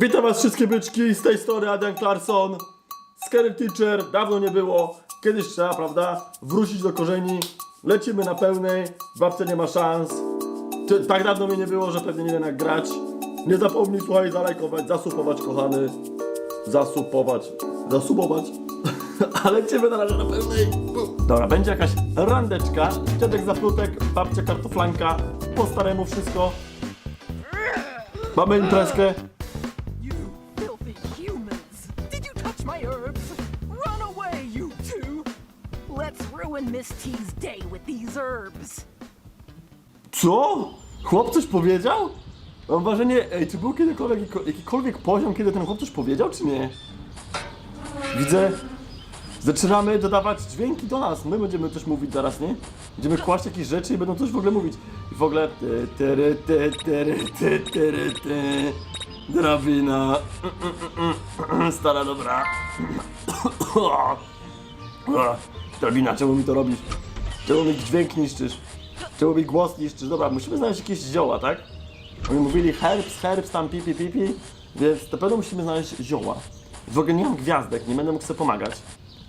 Witam was wszystkie byczki, z tej strony Adrian Clarkson. Scary Teacher, dawno nie było. Kiedyś trzeba, prawda, wrócić do korzeni. Lecimy na pełnej, babcia nie ma szans. Ty, tak dawno mnie nie było, że pewnie nie wiem jak grać. Nie zapomnij, słuchaj, zalajkować, zasupować, kochany. Zasupować, zasubować. A lecimy na razie na pełnej. Dobra, będzie jakaś randeczka. Dziadek zaplutek, babcia kartoflanka. Po staremu wszystko. Mamy imprezkę. Ruin Miss T's day with these herbs. Co? Chłop coś powiedział? Mam wrażenie, ej, czy był kiedykolwiek jakiko- jakikolwiek poziom, kiedy ten chłop coś powiedział, czy nie? Widzę, zaczynamy dodawać dźwięki do nas. My będziemy coś mówić zaraz, nie? Będziemy kłaść jakieś rzeczy i będą coś w ogóle mówić. I w ogóle... Ty, tyry, ty, tyry, ty, tyry, ty. Drabina. Stara dobra. Drabina, czemu mi to robisz? Czemu mi dźwięk niszczysz? Czemu mi głos niszczysz? Dobra, musimy znaleźć jakieś zioła, tak? Oni mówili herbs, herbs, tam pipi, pipi, więc na pewno musimy znaleźć zioła. W ogóle nie mam gwiazdek, nie będę mógł sobie pomagać.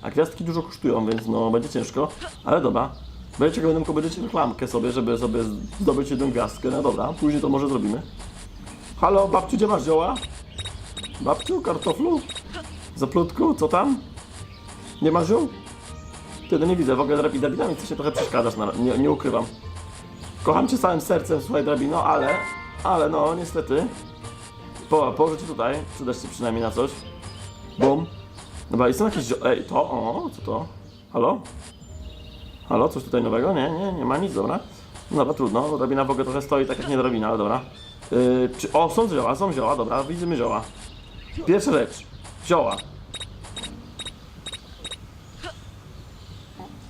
A gwiazdki dużo kosztują, więc no będzie ciężko, ale dobra. Będziecie będę mógł obejrzeć reklamkę sobie, żeby sobie zdobyć jedną gwiazdkę, no dobra, później to może zrobimy. Halo, babciu, gdzie masz zioła? Babciu, kartoflu? Zaplutku, co tam? Nie ma ziół? Ty, nie widzę, w ogóle drabi- drabinami coś się trochę przeszkadzasz, nie, nie ukrywam. Kocham cię całym sercem, słuchaj drabino, ale, ale no niestety, po, położę cię tutaj, przydasz się przynajmniej na coś. Bum. Dobra, i są jakieś, ej, to, o, co to? Halo? Halo, coś tutaj nowego? Nie, nie, nie ma nic, dobra. No dobra, trudno, bo drabina w ogóle trochę stoi tak jak nie drabina, ale dobra. Yy, czy, o, są zioła, są zioła, dobra, widzimy zioła. Pierwsza rzecz, zioła.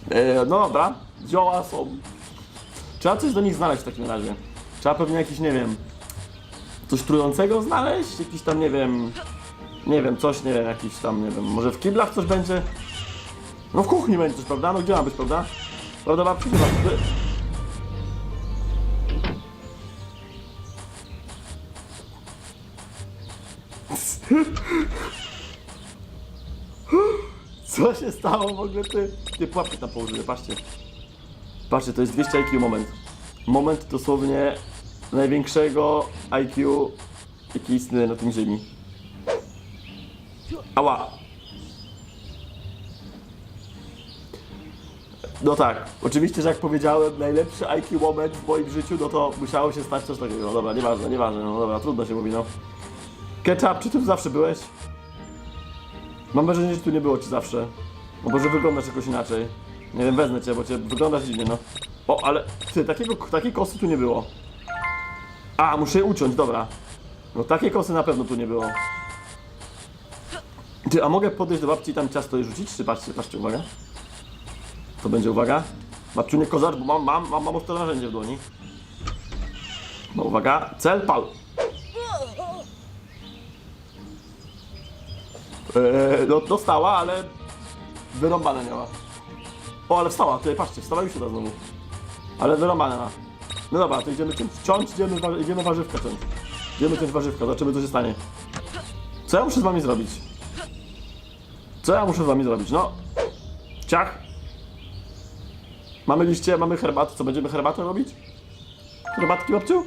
E, no dobra, zioła są. Trzeba coś do nich znaleźć w takim razie. Trzeba pewnie jakiś, nie wiem, coś trującego znaleźć, jakiś tam, nie wiem, nie wiem, coś, nie wiem, jakiś tam, nie wiem, może w kiblach coś będzie? No w kuchni będzie coś, prawda? No gdzie ma być, prawda? Prawda, babci? Chyba. Się stało w ogóle, ty? Ty pułapki tam położyły, patrzcie. Patrzcie, to jest 200 IQ moment. Moment dosłownie największego IQ, jaki istnieje na tym ziemi. Ała! No tak, oczywiście, że jak powiedziałem, najlepszy IQ moment w moim życiu, no to musiało się stać coś takiego. No dobra, nieważne, nieważne, no dobra, trudno się mówi, no. Ketchup, czy ty tu zawsze byłeś? Mam wrażenie, że tu nie było ci zawsze. No bo wyglądasz jakoś inaczej. Nie wiem, wezmę cię, bo cię wyglądasz dziwnie, no. O, ale ty, takiego, takiej kosy tu nie było. A, muszę je uciąć, dobra. No takiej kosy na pewno tu nie było. Ty, a mogę podejść do babci i tam ciasto i rzucić? Czy patrzcie, patrzcie, uwaga. To będzie uwaga. Babciu, nie kozarz, bo mam, mam, mam, mam ostre narzędzie w dłoni. No uwaga, cel, pal. Eee, no, dostała, ale wyrąbane miała. O, ale wstała, ty patrzcie, wstała już teraz znowu. Ale wyrąbane ma. No dobra, to idziemy ciąć, ciąć idziemy, wa- idziemy warzywka ciąć. Idziemy ciąć warzywka, zobaczymy co się stanie. Co ja muszę z wami zrobić? Co ja muszę z wami zrobić? No. Ciach. Mamy liście, mamy herbatę, co będziemy herbatę robić? Herbatki babciu?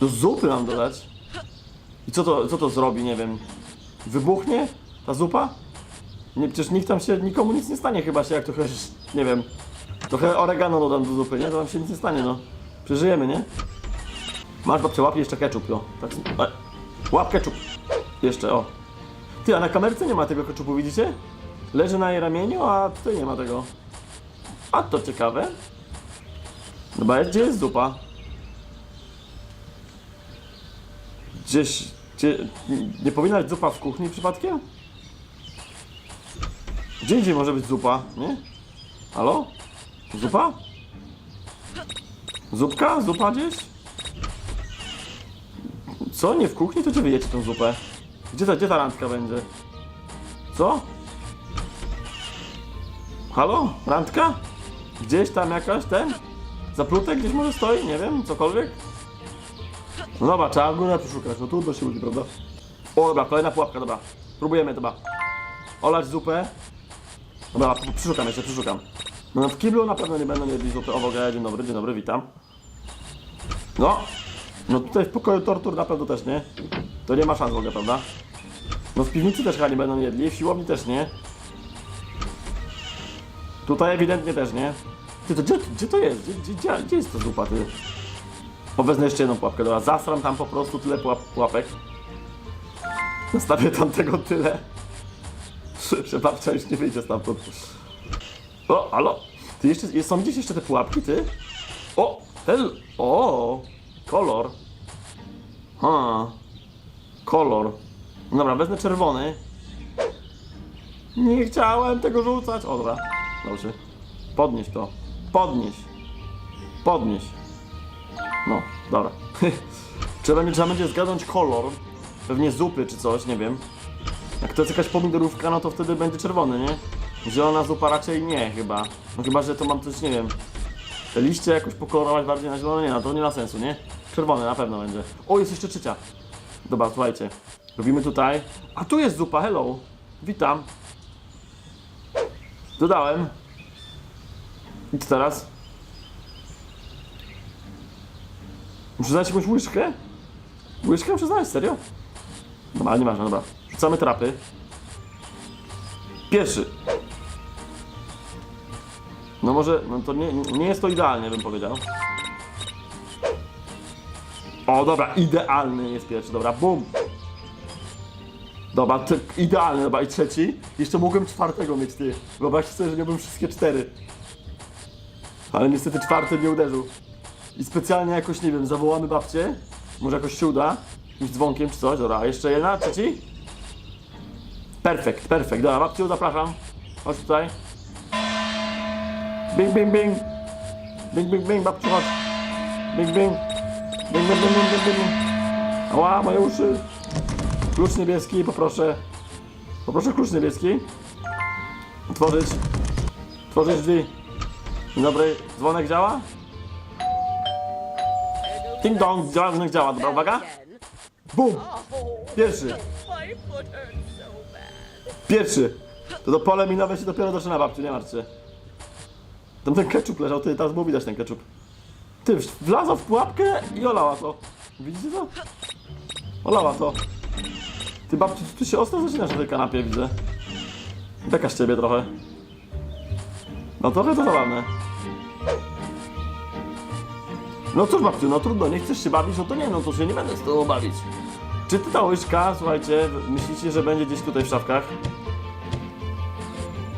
Do zupy mam dodać. I co to, co to zrobi, nie wiem. Wybuchnie ta zupa? Nie, przecież nikt tam się, nikomu nic nie stanie chyba się, jak trochę, nie wiem, trochę oregano dodam do zupy, nie? To nam się nic nie stanie, no. Przeżyjemy, nie? Masz babcia, łap jeszcze ketchup, no. Tak, łap ketchup. Jeszcze, o. Ty, a na kamerce nie ma tego ketchupu, widzicie? Leży na jej ramieniu, a tutaj nie ma tego. A to ciekawe. Dobra, gdzie jest zupa? Gdzieś, gdzie, nie powinna być zupa w kuchni przypadkiem? Gdzie indziej może być zupa, nie? Halo? Zupa? Zupka? Zupa gdzieś? Co? Nie w kuchni? To gdzie wy jecie tą zupę? Gdzie ta, gdzie ta randka będzie? Co? Halo? Randka? Gdzieś tam jakaś ten? Zaplutek gdzieś może stoi? Nie wiem, cokolwiek? No dobra, trzeba górę przeszukać, no trudno się mówi, prawda? O, dobra, kolejna pułapka, dobra. Próbujemy, dobra. Olać zupę. Dobra, przeszukam jeszcze, przeszukam. No w kiblu na pewno nie będą jedli zupy. O, w ogóle, dzień dobry, dzień dobry, witam. No, no tutaj w pokoju tortur na pewno też nie. To nie ma szans w ogóle, prawda? No w piwnicy też chyba nie będą jedli, w siłowni też nie. Tutaj ewidentnie też nie. Ty, to gdzie, gdzie to jest? Gdzie, gdzie, gdzie, jest ta zupa, ty? O, wezmę jeszcze jedną pułapkę, dobra, zasram tam po prostu tyle pułap, pułapek. Zostawię tam tego tyle. Że babcia już nie wyjdzie stamtąd. O, halo? Ty jeszcze, są gdzieś jeszcze te pułapki, ty? O, hel, o, kolor. Ha, kolor. Dobra, wezmę czerwony. Nie chciałem tego rzucać. O, dobra. Dobrze. Podnieś to. Podnieś. Podnieś. No, dobra. będzie, trzeba będzie zgadnąć kolor. Pewnie zupy czy coś, nie wiem. Jak to jest jakaś pomidorówka, no to wtedy będzie czerwony, nie? Zielona zupa raczej nie, chyba. No chyba, że to mam coś, nie wiem. Te liście jakoś pokolorować bardziej na zielono, nie, no to nie ma sensu, nie? Czerwony na pewno będzie. O, jest jeszcze trzecia. Dobra, słuchajcie. Robimy tutaj. A tu jest zupa, hello. Witam. Dodałem. I co teraz? Muszę znaleźć jakąś łyżkę? Łyżkę muszę znaleźć, serio? Dobra, ale nieważne, dobra. Rzucamy trapy. Pierwszy. No może, no to nie, nie jest to idealnie, bym powiedział. O, dobra, idealny jest pierwszy, dobra, bum. Dobra, to idealny, dobra, i trzeci. Jeszcze mogłem czwartego mieć, ty. Wyobraźcie sobie, że miałbym wszystkie cztery. Ale niestety czwarty nie uderzył. I specjalnie jakoś, nie wiem, zawołamy babcię. Może jakoś się uda. Jakimś dzwonkiem czy coś. Dobra, jeszcze jedna, trzeci. Perfekt, perfekt. Dobra, babciu, zapraszam. Chodź tutaj. Bing, bing, bing. Bing, bing, bing, babciu, chodź. Bing, bing. Bing, bing, bing, bing, bing, bing. Ała, moje uszy. Klucz niebieski, poproszę. Poproszę klucz niebieski. Otworzyć. Otworzyć drzwi. Dzień dobry. Dzwonek działa? Ding dong, dzwonek działa. Dobra, uwaga. Bum! Pierwszy. Pierwszy. To do pole minowe się dopiero zaczyna babciu, nie martw się. Tam ten ketchup leżał, ty, teraz było widać ten ketchup. Ty, wlazła w pułapkę i olała to. Widzicie to? Olała to. Ty babciu, ty się ostro zaczynasz na tej kanapie, widzę. Taka z ciebie trochę. No trochę to zabawne. No cóż babciu, no trudno, nie chcesz się bawić, no to nie, no to się nie będę z tobą bawić. Czy ty ta łyżka, słuchajcie, myślicie, że będzie gdzieś tutaj w szafkach?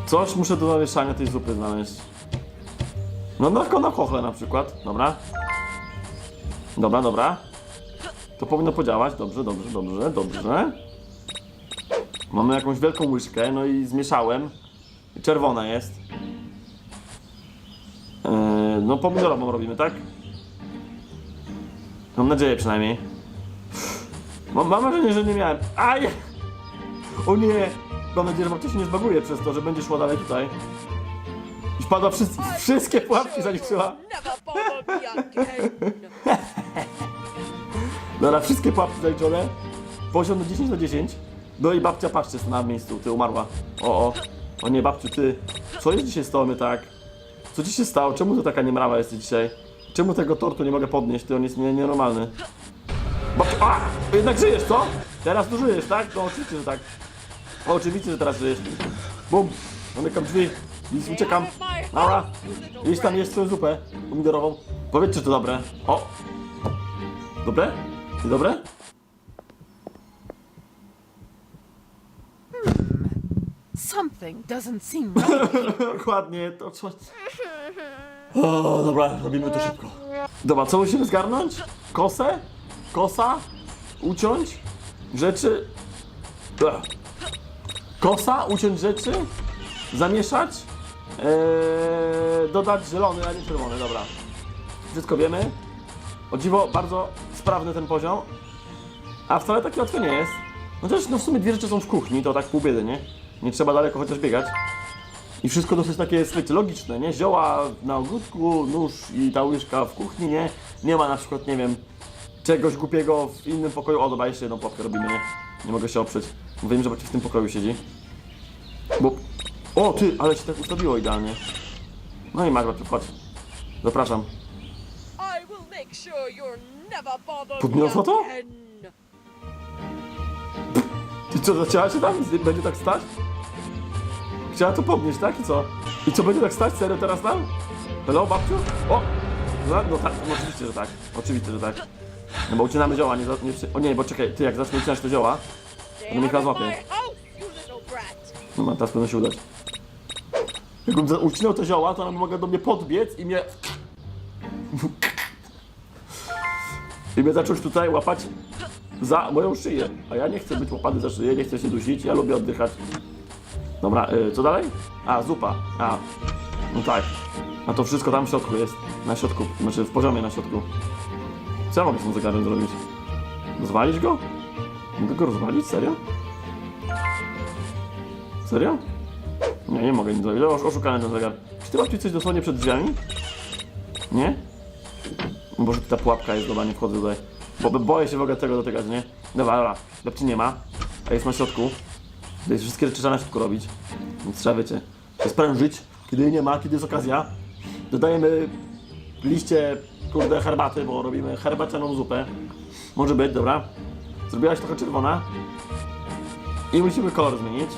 Coś muszę do zamieszania tej zupy znaleźć. No na, na na przykład, dobra. Dobra, dobra. To powinno podziałać, dobrze, dobrze, dobrze, dobrze. Mamy jakąś wielką łyżkę, no i zmieszałem. Czerwona jest. Yy, no pomidorową robimy, tak? Mam nadzieję przynajmniej. Mam, mam wrażenie, że nie miałem. Aj! O nie! Mam nadzieję, że babcia się nie zbaguje przez to, że będzie szła dalej tutaj. I wpadła wszyscy, wszystkie pułapki zaliczyła. Dobra, wszystkie pułapki zaliczone. Poziom na 10 na 10. No i babcia, patrzcie, jest na miejscu, ty umarła. O, o. O nie, babciu, ty. Co jest dzisiaj z tobą tak? Co ci się stało? Czemu ty taka niemrawa jesteś dzisiaj? Czemu tego tortu nie mogę podnieść? Ty, on jest nie, nienormalny. Babciu, a! Jednak żyjesz, co? Teraz tu żyjesz, tak? No oczywiście, że tak. O, oczywiście, że teraz żyjesz. Bum! Zamykam drzwi i uciekam. Dobra. Jeść tam jest swoją zupę pomidorową. Powiedz, czy to dobre. O! Dobre? Nie dobre? Something doesn't seem right. Dokładnie, to coś. O, dobra, robimy to szybko. Dobra, co musimy zgarnąć? Kosę? Kosa? Uciąć? Rzeczy? Ech. Kosa? Uciąć rzeczy? Zamieszać? Eee, dodać zielony, a nie czerwony, dobra. Wszystko wiemy. O dziwo, bardzo sprawny ten poziom. A wcale taki łatwy nie jest. No też, no w sumie dwie rzeczy są w kuchni, to tak pół biedy, nie? Nie trzeba daleko chociaż biegać. I wszystko dosyć takie, słuchajcie, logiczne, nie? Zioła na ogródku, nóż i ta łyżka w kuchni, nie? Nie ma na przykład, nie wiem, czegoś głupiego w innym pokoju. O, dobra, jeszcze jedną popkę robimy, nie? Nie mogę się oprzeć. Mówiłem, że Babci w tym pokoju siedzi. Bo... O, ty, ale ci tak ustawiło idealnie. No i masz, Babciu, chodź. Zapraszam. Podniosła to? I co, zacięła się tam? Będzie tak stać? Chciała to podnieść, tak? I co? I co, będzie tak stać? Serio teraz tam? Hello, babciu? O! No, no tak, no oczywiście, że tak. Oczywiście, że tak. No bo ucinamy zioła, nie, nie O nie, bo czekaj, ty jak zacznę ucinać te zioła, out miał of złapie. no ma, teraz powinno się udać. Jakbym ucinał te zioła, to ona mogła do mnie podbiec i mnie... I mnie zacząć tutaj łapać za moją szyję. A ja nie chcę być łapany za szyję, nie chcę się dusić, ja lubię oddychać. Dobra, y, co dalej? A, zupa. A, no tak. A to wszystko tam w środku jest. Na środku, znaczy w poziomie na środku. Co ja mogę z tym zegarem zrobić? Rozwalić go? Mogę go rozwalić? Serio? Serio? Nie, nie mogę nic zrobić. Osz- Oszukany ten zegar. Czy ty babci coś dosłownie przed drzwiami? Nie? Boże, ta pułapka jest, dobra, nie wchodzę tutaj. Bo bo boję się w ogóle tego dotykać, nie? Dobra, dobra. Babci nie ma, a jest na środku. To jest wszystkie rzeczy trzeba na środku robić. Więc trzeba, wiecie, się sprężyć, kiedy nie ma, kiedy jest okazja. Dodajemy liście, kurde, herbaty, bo robimy herbacianą zupę. Może być, dobra. Zrobiłaś trochę czerwona. I musimy kolor zmienić.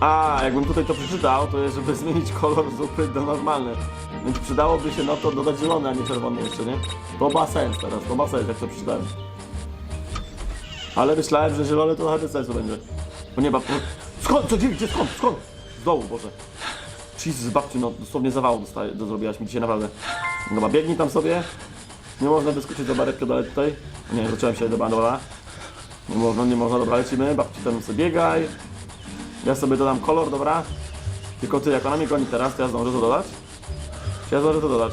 A, jakbym tutaj to przeczytał, to jest, żeby zmienić kolor zupy do normalny. Więc przydałoby się na to dodać zielony, a nie czerwony jeszcze, nie? To ma sens teraz, to ma sens, jak to przeczytałem. Ale myślałem, że zielony to trochę bez sensu będzie. Bo nie, bab... Skąd? Co, gdzie, gdzie, skąd? Skąd? Z dołu, Boże. Jesus, babci, no dosłownie zawału dostaje, do zrobiłaś mi dzisiaj naprawdę. Dobra, biegnij tam sobie. Nie można wyskoczyć za baretkę dalej tutaj. Nie, zacząłem się, dobra, dobra. Nie można, nie można, dobra, lecimy. Babci tam sobie biegaj. Ja sobie dodam kolor, dobra. Tylko ty, jak ona mnie goni teraz, to ja zdążę to dodać? Czy ja zdążę to dodać?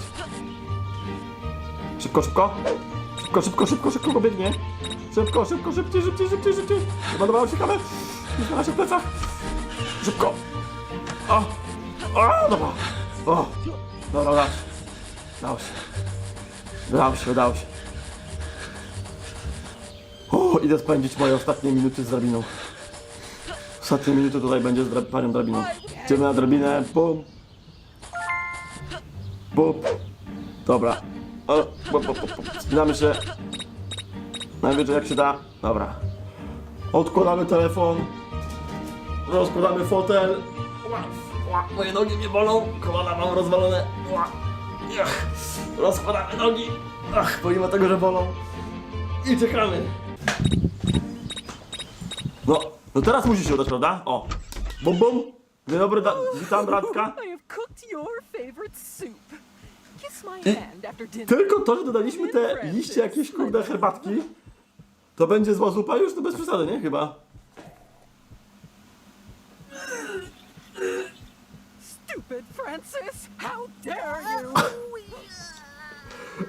Szybko, szybko. Szybko, szybko, szybko, szybko, bo biegnie. Szybko, szybko, szybciej, szybciej, szybciej, szybciej. Dobra, dobra, uciekamy. Jest na naszych plecach. Szybko. O, o, dobra. O, dobra, dobra. Udało się. Udało się, udało się. O, idę spędzić moje ostatnie minuty z drabiną. Ostatnie minuty tutaj będzie z dra- panią drabiną. Idziemy na drabinę, bum. Bum. Dobra. O, bum, bum, bum, bum. Spinamy się. Najwyżej jak się da. Dobra. Odkładamy telefon. Rozkładamy fotel. Moje nogi mnie bolą. Kolana mam rozwalone. Ach. Rozkładamy nogi. Ach, pomimo tego, że bolą. I czekamy. No, no teraz musi się udać, prawda? O. Bum bum. Dzień dobry, da- witam bratka. I have cooked your favorite soup. Kiss my hand after dinner. Tylko to, że dodaliśmy te liście jakieś kurde herbatki, to będzie zła zupa już? To bez przesady, nie? Chyba. Stupid Francis! How dare you!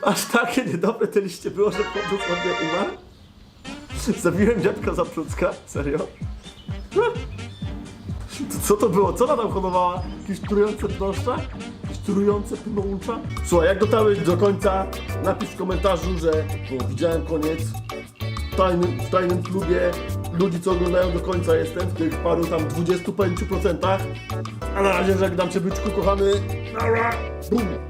Aż takie niedobre te liście było, że po dosłownie umarł? Zabiłem dziadka za plucka? Serio? To co to było? Co ona tam hodowała? Jakieś trujące pnoszcza? Jakieś trujące pnącza? Słuchaj, jak dotarłeś do końca, napisz w komentarzu, że bo widziałem koniec. W tajnym, w tajnym klubie ludzi, co oglądają do końca jestem, w tych paru tam 25%. A na razie żegnam cię, byczku kochany. Bum!